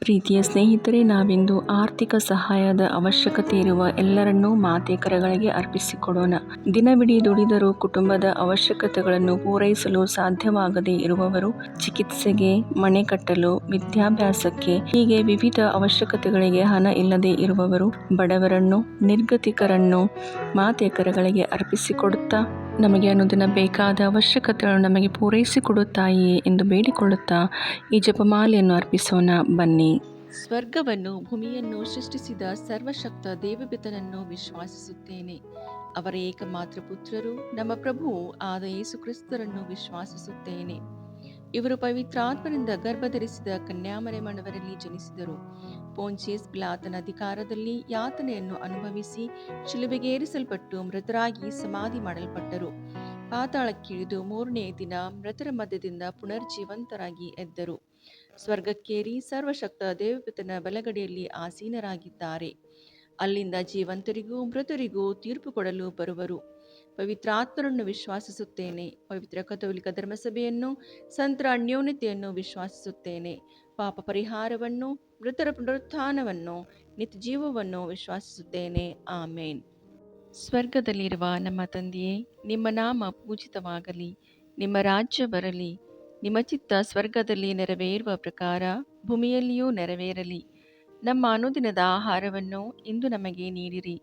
ಪ್ರೀತಿಯ ಸ್ನೇಹಿತರೆ, ನಾವಿಂದು ಆರ್ಥಿಕ ಸಹಾಯದ ಅವಶ್ಯಕತೆ ಇರುವ ಎಲ್ಲರನ್ನೂ ಮಾತೆ ಕರೆಗಳಿಗೆ ಅರ್ಪಿಸಿಕೊಡೋಣ. ದಿನವಿಡೀ ದುಡಿದರೂ ಕುಟುಂಬದ ಅವಶ್ಯಕತೆಗಳನ್ನು ಪೂರೈಸಲು ಸಾಧ್ಯವಾಗದೇ ಇರುವವರು ಚಿಕಿತ್ಸೆಗೆ, ಮನೆ ಕಟ್ಟಲು, ವಿದ್ಯಾಭ್ಯಾಸಕ್ಕೆ, ಹೀಗೆ ವಿವಿಧ ಅವಶ್ಯಕತೆಗಳಿಗೆ ಹಣ ಇಲ್ಲದೆ ಇರುವವರು ಬಡವರನ್ನು, ನಿರ್ಗತಿಕರನ್ನು ಮಾತೆ ಕರೆಗಳಿಗೆ ಅರ್ಪಿಸಿಕೊಡುತ್ತಾ ನಮಗೆ ಅನುದಿನ ಬೇಕಾದ ಅವಶ್ಯಕತೆಗಳನ್ನು ನಮಗೆ ಪೂರೈಸಿಕೊಡುತ್ತಾಯೇ ಎಂದು ಬೇಡಿಕೊಳ್ಳುತ್ತಾ ಈ ಜಪಮಾಲೆಯನ್ನು ಅರ್ಪಿಸೋಣ. ಬನ್ನಿ. ಸ್ವರ್ಗವನ್ನು, ಭೂಮಿಯನ್ನು ಸೃಷ್ಟಿಸಿದ ಸರ್ವಶಕ್ತ ದೇವಬಿತನನ್ನು ವಿಶ್ವಾಸಿಸುತ್ತೇನೆ. ಅವರ ಏಕಮಾತ್ರ ಪುತ್ರರು ನಮ್ಮ ಪ್ರಭುವು ಆದ ಯೇಸು ಕ್ರಿಸ್ತರನ್ನು ವಿಶ್ವಾಸಿಸುತ್ತೇನೆ. ಇವರು ಪವಿತ್ರಾತ್ಮರಿಂದ ಗರ್ಭಧರಿಸಿದ ಕನ್ಯಾಮರೆ ಮಣವರಲ್ಲಿ ಜನಿಸಿದರು. ಪೋಂಚಿಯಸ್ ಪಿಲಾತನ ಅಧಿಕಾರದಲ್ಲಿ ಯಾತನೆಯನ್ನು ಅನುಭವಿಸಿ ಶಿಲುಬೆಗೇರಿಸಲ್ಪಟ್ಟು ಮೃತರಾಗಿ ಸಮಾಧಿ ಮಾಡಲ್ಪಟ್ಟರು. ಪಾತಾಳಕ್ಕಿಳಿದು ಮೂರನೇ ದಿನ ಮೃತರ ಮಧ್ಯದಿಂದ ಪುನರ್ಜೀವಂತರಾಗಿ ಎದ್ದರು. ಸ್ವರ್ಗಕ್ಕೇರಿ ಸರ್ವಶಕ್ತ ದೇವಪತನ ಬಲಗಡೆಯಲ್ಲಿ ಆಸೀನರಾಗಿದ್ದಾರೆ. ಅಲ್ಲಿಂದ ಜೀವಂತರಿಗೂ ಮೃತರಿಗೂ ತೀರ್ಪು ಕೊಡಲು ಬರುವರು. ಪವಿತ್ರಾತ್ಮರನ್ನು ವಿಶ್ವಾಸಿಸುತ್ತೇನೆ. ಪವಿತ್ರ ಕಥೋಲಿಕ ಧರ್ಮಸಭೆಯನ್ನು, ಸಂತರ ಅನ್ಯೋನ್ಯತೆಯನ್ನು ವಿಶ್ವಾಸಿಸುತ್ತೇನೆ. ಪಾಪ ಪರಿಹಾರವನ್ನು, ಮೃತರ ಪುನರುತ್ಥಾನವನ್ನು, ನಿತ್ಯ ಜೀವವನ್ನು ವಿಶ್ವಾಸಿಸುತ್ತೇನೆ. ಆಮೇನ್. ಸ್ವರ್ಗದಲ್ಲಿರುವ ನಮ್ಮ ತಂದೆಯೇ, ನಿಮ್ಮ ನಾಮ ಪೂಜಿತವಾಗಲಿ. ನಿಮ್ಮ ರಾಜ್ಯ ಬರಲಿ. ನಿಮ್ಮ ಚಿತ್ತ ಸ್ವರ್ಗದಲ್ಲಿ ನೆರವೇರುವ ಪ್ರಕಾರ ಭೂಮಿಯಲ್ಲಿಯೂ ನೆರವೇರಲಿ. ನಮ್ಮ ಅನುದಿನದ ಆಹಾರವನ್ನು ಇಂದು ನಮಗೆ ನೀಡಿರಿ.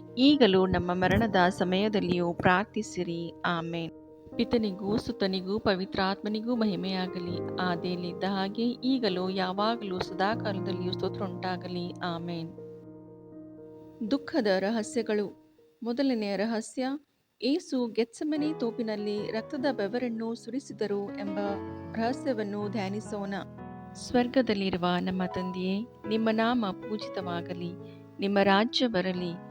ಈಗಲೂ ನಮ್ಮ ಮರಣದ ಸಮಯದಲ್ಲಿಯೂ ಪ್ರಾರ್ಥಿಸಿರಿ. ಆಮೇನ್. ಪಿತನಿಗೂ, ಸುತನಿಗೂ, ಪವಿತ್ರಾತ್ಮನಿಗೂ ಮಹಿಮೆಯಾಗಲಿ. ಆದೇಲಿದ್ದ ಹಾಗೆ ಈಗಲೂ, ಯಾವಾಗಲೂ, ಸದಾಕಾಲದಲ್ಲಿಯೂ ಸ್ತೋತ್ರ ಉಂಟಾಗಲಿ ಆಮೇನ್. ದುಃಖದ ರಹಸ್ಯಗಳು. ಮೊದಲನೆಯ ರಹಸ್ಯ, ಏಸು ಗೆತ್ಸಮನೆ ತೋಪಿನಲ್ಲಿ ರಕ್ತದ ಬೆವರನ್ನು ಸುರಿಸಿದರು ಎಂಬ ರಹಸ್ಯವನ್ನು ಧ್ಯಾನಿಸೋಣ. ಸ್ವರ್ಗದಲ್ಲಿರುವ ನಮ್ಮ ತಂದೆಯೇ, ನಿಮ್ಮ ನಾಮ ಪೂಜಿತವಾಗಲಿ. ನಿಮ್ಮ ರಾಜ್ಯ ಬರಲಿ.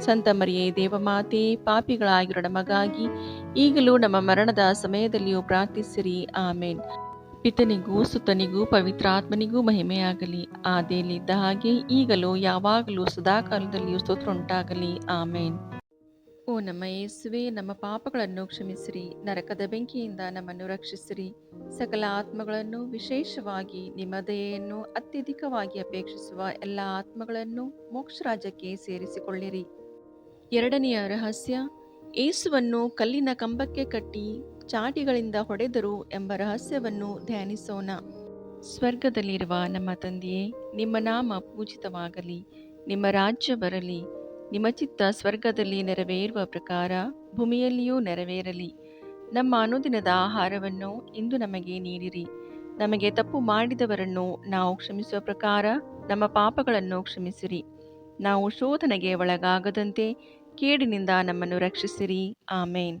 ಸಂತ ಮರಿಯೇ, ದೇವಮಾತೆ ಪಾಪಿಗಳಾಗಿರೋ ನಮಗಾಗಿ ಈಗಲೂ ನಮ್ಮ ಮರಣದ ಸಮಯದಲ್ಲಿಯೂ ಪ್ರಾರ್ಥಿಸಿರಿ. ಆಮೇನ್. ಪಿತನಿಗೂ, ಸುತನಿಗೂ ಪವಿತ್ರಾತ್ಮನಿಗೂ ಮಹಿಮೆಯಾಗಲಿ. ಆದೇಲಿದ್ದ ಹಾಗೆ ಈಗಲೂ, ಯಾವಾಗಲೂ, ಸದಾಕಾಲದಲ್ಲಿಯೂ ಸ್ತೋತ್ರ ಉಂಟಾಗಲಿ ಆಮೇನ್. ಓ ನಮ್ಮ ಯೇಸುವೆ, ನಮ್ಮ ಪಾಪಗಳನ್ನು ಕ್ಷಮಿಸಿರಿ, ನರಕದ ಬೆಂಕಿಯಿಂದ ನಮ್ಮನ್ನು ರಕ್ಷಿಸಿರಿ. ಸಕಲ ಆತ್ಮಗಳನ್ನು ವಿಶೇಷವಾಗಿ ನಿಮ್ಮ ದಯೆಯನ್ನು ಅತ್ಯಧಿಕವಾಗಿ ಅಪೇಕ್ಷಿಸುವ ಎಲ್ಲ ಆತ್ಮಗಳನ್ನು ಮೋಕ್ಷ ರಾಜ್ಯಕ್ಕೆ ಸೇರಿಸಿಕೊಳ್ಳಿರಿ. ಎರಡನೆಯ ರಹಸ್ಯ ಏಸುವನ್ನು ಕಲ್ಲಿನ ಕಂಬಕ್ಕೆ ಕಟ್ಟಿ ಚಾಟಿಗಳಿಂದ ಹೊಡೆದರು ಎಂಬ ರಹಸ್ಯವನ್ನು ಧ್ಯಾನಿಸೋಣ. ಸ್ವರ್ಗದಲ್ಲಿರುವ ನಮ್ಮ ತಂದೆಯೇ, ನಿಮ್ಮ ನಾಮ ಪೂಜಿತವಾಗಲಿ, ನಿಮ್ಮ ರಾಜ್ಯ ಬರಲಿ ನಿಮ್ಮ ಚಿತ್ತ ಸ್ವರ್ಗದಲ್ಲಿ ನೆರವೇರುವ ಪ್ರಕಾರ ಭೂಮಿಯಲ್ಲಿಯೂ ನೆರವೇರಲಿ. ನಮ್ಮ ಅನುದಿನದ ಆಹಾರವನ್ನು ಇಂದು ನಮಗೆ ನೀಡಿರಿ. ನಮಗೆ ತಪ್ಪು ಮಾಡಿದವರನ್ನು ನಾವು ಕ್ಷಮಿಸುವ ಪ್ರಕಾರ ನಮ್ಮ ಪಾಪಗಳನ್ನು ಕ್ಷಮಿಸಿರಿ. ನಾವು ಶೋಧನೆಗೆ ಒಳಗಾಗದಂತೆ ಕೇಡಿನಿಂದ ನಮ್ಮನ್ನು ರಕ್ಷಿಸಿರಿ. ಆಮೇನ್.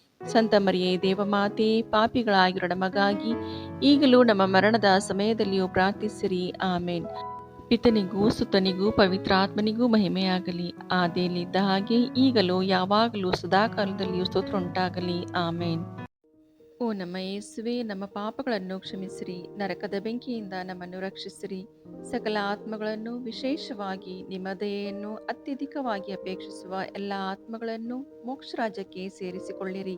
ಸಂತ ಮರಿಯೇ, ದೇವಮಾತೆ ಪಾಪಿಗಳಾಗಿರೋ ನಮಗಾಗಿ ಈಗಲೂ ನಮ್ಮ ಮರಣದ ಸಮಯದಲ್ಲಿಯೂ ಪ್ರಾರ್ಥಿಸಿರಿ. ಆಮೇನ್. ಪಿತನಿಗೂ ಸುತನಿಗೂ ಪವಿತ್ರಾತ್ಮನಿಗೂ ಮಹಿಮೆಯಾಗಲಿ. ಆದೇಲಿದ್ದ ಹಾಗೆ ಈಗಲೂ, ಯಾವಾಗಲೂ, ಸದಾಕಾಲದಲ್ಲಿಯೂ ಸ್ತೋತ್ರ ಉಂಟಾಗಲಿ ಆಮೇನ್. ಓ ನಮ್ಮ ಯೇಸುವೆ, ನಮ್ಮ ಪಾಪಗಳನ್ನು ಕ್ಷಮಿಸಿರಿ. ನರಕದ ಬೆಂಕಿಯಿಂದ ನಮ್ಮನ್ನು ರಕ್ಷಿಸಿರಿ. ಸಕಲ ಆತ್ಮಗಳನ್ನು ವಿಶೇಷವಾಗಿ ನಿಮ್ಮ ದಯೆಯನ್ನು ಅತ್ಯಧಿಕವಾಗಿ ಅಪೇಕ್ಷಿಸುವ ಎಲ್ಲ ಆತ್ಮಗಳನ್ನು ಮೋಕ್ಷ ರಾಜ್ಯಕ್ಕೆ ಸೇರಿಸಿಕೊಳ್ಳಿರಿ.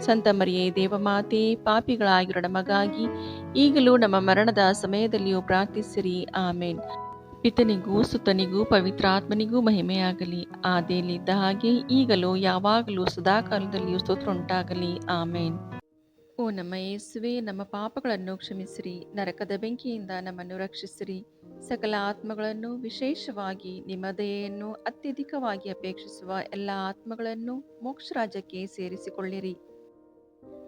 ಸಂತ ಮರಿಯೇ, ದೇವಮಾತೆ, ಪಾಪಿಗಳಾಗಿರೋ ನಮಗಾಗಿ ಈಗಲೂ ನಮ್ಮ ಮರಣದ ಸಮಯದಲ್ಲಿಯೂ ಪ್ರಾರ್ಥಿಸಿರಿ. ಆಮೇನ್. ಪಿತನಿಗೂ, ಸುತನಿಗೂ ಪವಿತ್ರಾತ್ಮನಿಗೂ ಮಹಿಮೆಯಾಗಲಿ. ಆದಿಯಲ್ಲಿದ್ದ ಹಾಗೆ ಈಗಲೂ, ಯಾವಾಗಲೂ, ಸದಾಕಾಲದಲ್ಲಿಯೂ ಸ್ತೋತ್ರ ಉಂಟಾಗಲಿ ಆಮೇನ್. ಓ ನಮ್ಮ ಯೇಸುವೆ, ನಮ್ಮ ಪಾಪಗಳನ್ನು ಕ್ಷಮಿಸಿರಿ. ನರಕದ ಬೆಂಕಿಯಿಂದ ನಮ್ಮನ್ನು ರಕ್ಷಿಸಿರಿ. ಸಕಲ ಆತ್ಮಗಳನ್ನು ವಿಶೇಷವಾಗಿ ನಿಮ್ಮ ದಯೆಯನ್ನು ಅತ್ಯಧಿಕವಾಗಿ ಅಪೇಕ್ಷಿಸುವ ಎಲ್ಲ ಆತ್ಮಗಳನ್ನು ಮೋಕ್ಷ ರಾಜ್ಯಕ್ಕೆ ಸೇರಿಸಿಕೊಳ್ಳಿರಿ.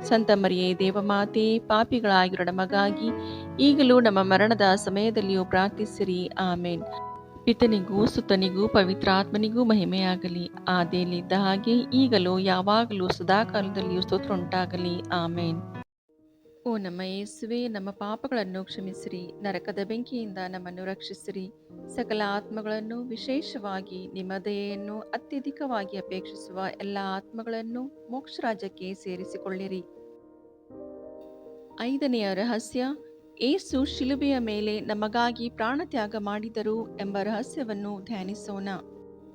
ಸಂತ ಮರಿಯೇ, ದೇವಮಾತೆ, ಪಾಪಿಗಳಾಗಿರೋ ನಮಗಾಗಿ ಈಗಲೂ ನಮ್ಮ ಮರಣದ ಸಮಯದಲ್ಲಿಯೂ ಪ್ರಾರ್ಥಿಸಿರಿ. ಆಮೇನ್. ಪಿತನಿಗೂ ಸುತನಿಗೂ ಪವಿತ್ರಾತ್ಮನಿಗೂ ಮಹಿಮೆಯಾಗಲಿ. ಆದೇಲಿದ್ದ ಹಾಗೆ ಈಗಲೂ, ಯಾವಾಗಲೂ, ಸದಾಕಾಲದಲ್ಲಿಯೂ ಸ್ತೋತ್ರ ಉಂಟಾಗಲಿ. ಆಮೇನ್. ಓ ನಮ್ಮ ಯೇಸುವೆ, ನಮ್ಮ ಪಾಪಗಳನ್ನು ಕ್ಷಮಿಸಿರಿ, ನರಕದ ಬೆಂಕಿಯಿಂದ ನಮ್ಮನ್ನು ರಕ್ಷಿಸಿರಿ. ಸಕಲ ಆತ್ಮಗಳನ್ನು ವಿಶೇಷವಾಗಿ ನಿಮ್ಮ ದಯೆಯನ್ನು ಅತ್ಯಧಿಕವಾಗಿ ಅಪೇಕ್ಷಿಸುವ ಎಲ್ಲ ಆತ್ಮಗಳನ್ನು ಮೋಕ್ಷ ರಾಜ್ಯಕ್ಕೆ ಸೇರಿಸಿಕೊಳ್ಳಿರಿ. ಐದನೆಯ ರಹಸ್ಯ, ಏಸು ಶಿಲುಬೆಯ ಮೇಲೆ ನಮಗಾಗಿ ಪ್ರಾಣತ್ಯಾಗ ಮಾಡಿದರು ಎಂಬ ರಹಸ್ಯವನ್ನು ಧ್ಯಾನಿಸೋಣ.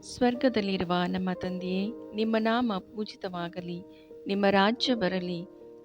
ಸ್ವರ್ಗದಲ್ಲಿರುವ ನಮ್ಮ ತಂದೆಯೇ, ನಿಮ್ಮ ನಾಮ ಪೂಜಿತವಾಗಲಿ, ನಿಮ್ಮ ರಾಜ್ಯ ಬರಲಿ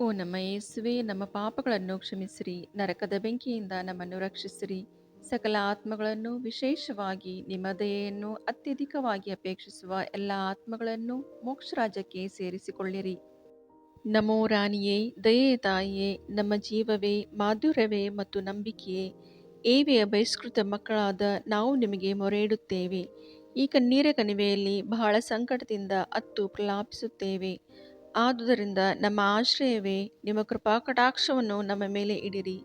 ಓ ನಮ್ಮ ಯೇಸುವೆ, ನಮ್ಮ ಪಾಪಗಳನ್ನು ಕ್ಷಮಿಸಿರಿ, ನರಕದ ಬೆಂಕಿಯಿಂದ ನಮ್ಮನ್ನು ರಕ್ಷಿಸಿರಿ. ಸಕಲ ಆತ್ಮಗಳನ್ನು ವಿಶೇಷವಾಗಿ ನಿಮ್ಮ ದಯೆಯನ್ನು ಅತ್ಯಧಿಕವಾಗಿ ಅಪೇಕ್ಷಿಸುವ ಎಲ್ಲ ಆತ್ಮಗಳನ್ನು ಮೋಕ್ಷ ರಾಜ್ಯಕ್ಕೆ ಸೇರಿಸಿಕೊಳ್ಳಿರಿ. ನಮೋ ರಾಣಿಯೇ ದಯೆ ತಾಯಿಯೇ, ನಮ್ಮ ಜೀವವೇ, ಮಾಧುರ್ಯವೇ ಮತ್ತು ನಂಬಿಕೆಯೇ ಏವೆಯ ಬಹಿಷ್ಕೃತ ಮಕ್ಕಳಾದ ನಾವು ನಿಮಗೆ ಮೊರೆ ಇಡುತ್ತೇವೆ ಈ ಕಣ್ಣೀರ ಕಣಿವೆಯಲ್ಲಿ ಬಹಳ ಸಂಕಟದಿಂದ ಅತ್ತು ಪ್ರಲಾಪಿಸುತ್ತೇವೆ. ಆದುದರಿಂದ ನಮ್ಮ ಆಶ್ರಯವೇ, ನಿಮ್ಮ ಕೃಪಾ ಕಟಾಕ್ಷವನ್ನು ನಮ್ಮ ಮೇಲೆ ಇಡಿರಿ.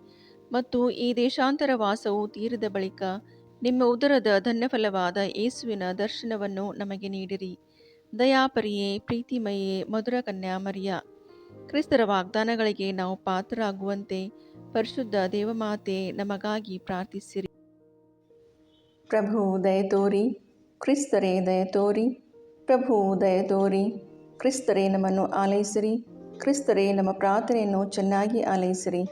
ಮತ್ತು ಈ ದೇಶಾಂತರ ವಾಸವು ತೀರಿದ ಬಳಿಕ ನಿಮ್ಮ ಉದರದ ಧನ್ಯಫಲವಾದ ಯೇಸುವಿನ ದರ್ಶನವನ್ನು ನಮಗೆ ನೀಡಿರಿ. ದಯಾಪರಿಯೇ ಪ್ರೀತಿಮಯೇ ಮಧುರ ಕನ್ಯಾ ಮರಿಯ, ಕ್ರಿಸ್ತರ ವಾಗ್ದಾನಗಳಿಗೆ ನಾವು ಪಾತ್ರರಾಗುವಂತೆ ಪರಿಶುದ್ಧ ದೇವಮಾತೆ ನಮಗಾಗಿ ಪ್ರಾರ್ಥಿಸಿರಿ. ಪ್ರಭು ದಯತೋರಿ ಕ್ರಿಸ್ತರೇ ದಯತೋರಿ ಪ್ರಭು ದಯತೋರಿ ಕ್ರಿಸ್ತರೇ ನಮ್ಮನ್ನು ಆಲೈಸಿರಿ ಕ್ರಿಸ್ತರೇ ನಮ್ಮ ಪ್ರಾರ್ಥನೆಯನ್ನು ಚೆನ್ನಾಗಿ ಆಲೈಸಿರಿ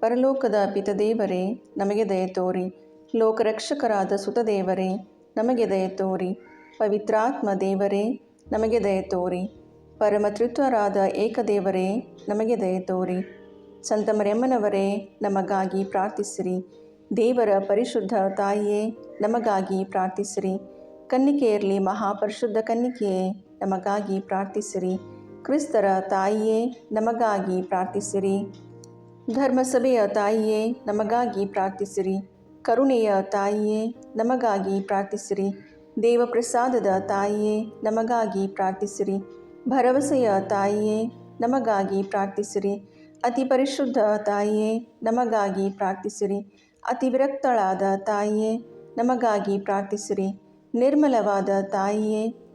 ಪರಲೋಕದ ಪಿತದೇವರೇ, ನಮಗೆ ದಯ ತೋರಿ. ಲೋಕರಕ್ಷಕರಾದ ಸುತದೇವರೇ, ನಮಗೆ ದಯ ತೋರಿ. ಪವಿತ್ರಾತ್ಮ ದೇವರೇ, ನಮಗೆ ದಯ ತೋರಿ. ಪರಮತೃತ್ವರಾದ ಏಕದೇವರೇ, ನಮಗೆ ದಯತೋರಿ ಸಂತ ಸಂತಮರೆಮ್ಮನವರೇ ನಮಗಾಗಿ ಪ್ರಾರ್ಥಿಸಿರಿ. ದೇವರ ಪರಿಶುದ್ಧ ತಾಯಿಯೇ, ನಮಗಾಗಿ ಪ್ರಾರ್ಥಿಸಿರಿ. ಕನ್ನಿಕೆಯಲ್ಲಿ ಮಹಾಪರಿಶುದ್ಧ ಕನ್ನಿಕೆಯೇ ನಮಗಾಗಿ ಪ್ರಾರ್ಥಿಸಿರಿ. ಕ್ರಿಸ್ತರ ತಾಯಿಯೇ, ನಮಗಾಗಿ ಪ್ರಾರ್ಥಿಸಿರಿ. ಧರ್ಮಸಭೆಯ ತಾಯಿಯೇ, ನಮಗಾಗಿ ಪ್ರಾರ್ಥಿಸಿರಿ. ಕರುಣೆಯ ತಾಯಿಯೇ, ನಮಗಾಗಿ ಪ್ರಾರ್ಥಿಸಿರಿ. ದೇವಪ್ರಸಾದದ ತಾಯಿಯೇ, ನಮಗಾಗಿ ಪ್ರಾರ್ಥಿಸಿರಿ. ಭರವಸೆಯ ತಾಯಿಯೇ, ನಮಗಾಗಿ ಪ್ರಾರ್ಥಿಸಿರಿ. ಅತಿ ಪರಿಶುದ್ಧ ತಾಯಿಯೇ, ನಮಗಾಗಿ ಪ್ರಾರ್ಥಿಸಿರಿ. ಅತಿ ವಿರಕ್ತಳಾದ ತಾಯಿಯೇ, ನಮಗಾಗಿ ಪ್ರಾರ್ಥಿಸಿರಿ. ನಿರ್ಮಲವಾದ ತಾಯಿಯೇ